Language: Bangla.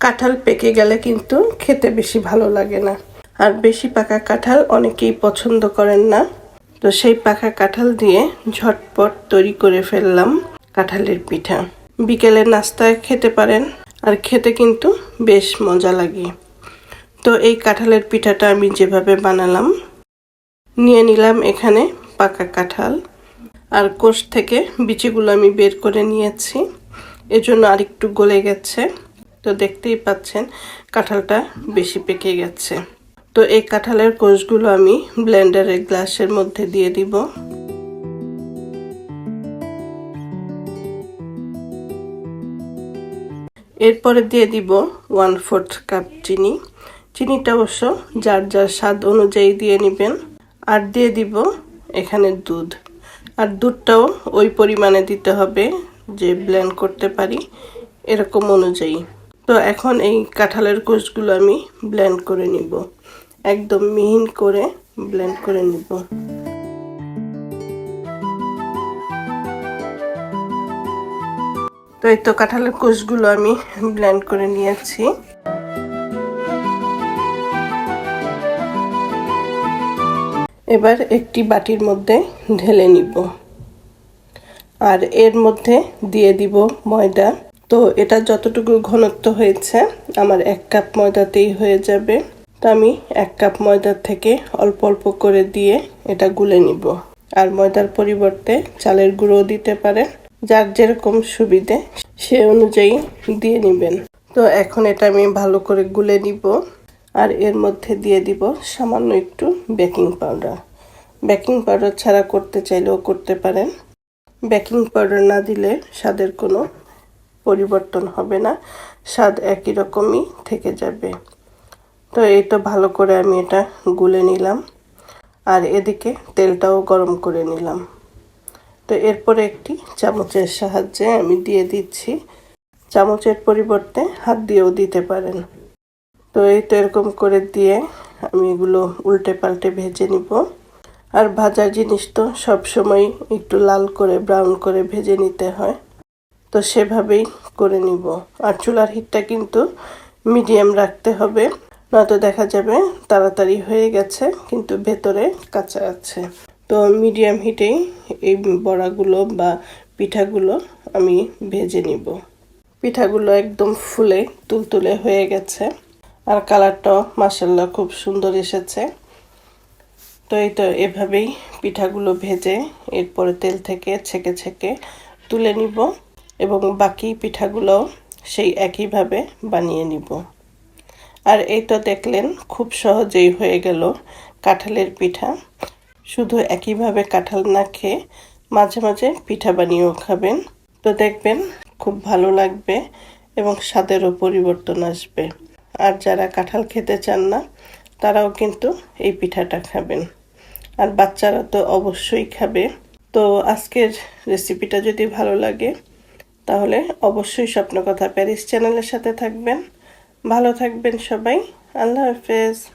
কাঁঠাল পেকে গেলে কিন্তু খেতে বেশি ভালো লাগে না। আর বেশি পাকা কাঁঠাল অনেকেই পছন্দ করেন না। তো সেই পাকা কাঁঠাল দিয়ে ঝটপট তৈরি করে ফেললাম কাঁঠালের পিঠা। বিকেলে নাস্তায় খেতে পারেন, আর খেতে কিন্তু বেশ মজা লাগে। তো এই কাঁঠালের পিঠাটা আমি যেভাবে বানালাম, নিয়ে নিলাম এখানে পাকা কাঁঠাল। আর কোষ থেকে বিচিগুলো আমি বের করে নিয়েছি। এজন্য আরেকটু গলে গেছে। তো দেখতেই পাচ্ছেন কাঁঠালটা বেশি পেকে গেছে। তো এই কাঁঠালের কোষগুলো আমি ব্লেন্ডারের গ্লাসের মধ্যে দিয়ে দিব। এরপরে দিয়ে দিব ওয়ান ফোর্থ কাপ চিনি। চিনিটা অবশ্য যার যার স্বাদ অনুযায়ী দিয়ে নেবেন। আর দিয়ে দিব এখানে দুধ। আর দুধটাও ওই পরিমাণে দিতে হবে যে ব্লেন্ড করতে পারি, এরকম অনুযায়ী। তো এখন এই কাঁঠালের কোষগুলো আমি ব্লেন্ড করে নিব। একদম মিহিন করে ব্লেন্ড করে নিব। তো এই তো কাঁঠালের কোষগুলো আমি ব্লেন্ড করে নিয়েছি। এবার একটি বাটির মধ্যে ঢেলে নিব। আর এর মধ্যে দিয়ে দিব ময়দা। তো এটা যতটুকু ঘনত্ব হয়েছে, আমার এক কাপ ময়দাতেই হয়ে যাবে। তো আমি এক কাপ ময়দার থেকে অল্প অল্প করে দিয়ে এটা গুলে নিব। আর ময়দার পরিবর্তে চালের গুঁড়ো দিতে পারেন যার যেরকম সুবিধে সে অনুযায়ী দিয়ে নেবেন। তো এখন এটা আমি ভালো করে গুলে নিব। আর এর মধ্যে দিয়ে দিব সামান্য একটু বেকিং পাউডার। বেকিং পাউডার ছাড়া করতে চাইলেও করতে পারেন। বেকিং পাউডার না দিলে স্বাদের কোনো পরিবর্তন হবে না, স্বাদ একই রকমই থেকে যাবে। তো এই তো ভালো করে আমি এটা গুলে নিলাম আর এদিকে তেলটাও গরম করে নিলাম। তো এরপরে একটি চামচের সাহায্যে আমি দিয়ে দিচ্ছি। চামচের পরিবর্তে হাত দিয়েও দিতে পারেন। তো এই তো এরকম করে দিয়ে আমি এগুলো উল্টে পাল্টে ভেজে নিব। আর ভাজার জিনিস তো সবসময় একটু লাল করে, ব্রাউন করে ভেজে নিতে হয়। তো সেভাবেই করে নিব। আর চুলার হিটটা কিন্তু মিডিয়াম রাখতে হবে, নয়তো দেখা যাবে তাড়াতাড়ি হয়ে গেছে, কিন্তু ভেতরে কাঁচা আছে। তো মিডিয়াম হিটেই এই বড়াগুলো বা পিঠাগুলো আমি ভেজে নিব। পিঠাগুলো একদম ফুলে তুলতুলে হয়ে গেছে। আর কালারটাও মাসাল্লাহ খুব সুন্দর এসেছে। তো এই তো এভাবেই পিঠাগুলো ভেজে এরপরে তেল থেকে ছেঁকে ছেঁকে তুলে নিব। এবং বাকি পিঠাগুলো সেই একইভাবে বানিয়ে নিব। আর এই তো দেখলেন, খুব সহজেই হয়ে গেল কাঁঠালের পিঠা। শুধু একইভাবে কাঁঠাল না খেয়ে মাঝে মাঝে পিঠা বানিয়েও খাবেন। তো দেখবেন, খুব ভালো লাগবে এবং স্বাদেরও পরিবর্তন আসবে। আর যারা কাঁঠাল খেতে চান না, তারাও কিন্তু এই পিঠাটা খাবেন। আর বাচ্চারা তো অবশ্যই খাবে। তো আজকের রেসিপিটা যদি ভালো লাগে তাহলে অবশ্যই স্বপ্ন কথা প্যারিস চ্যানেলের সাথে থাকবেন। ভালো থাকবেন সবাই। আল্লাহ হাফেজ।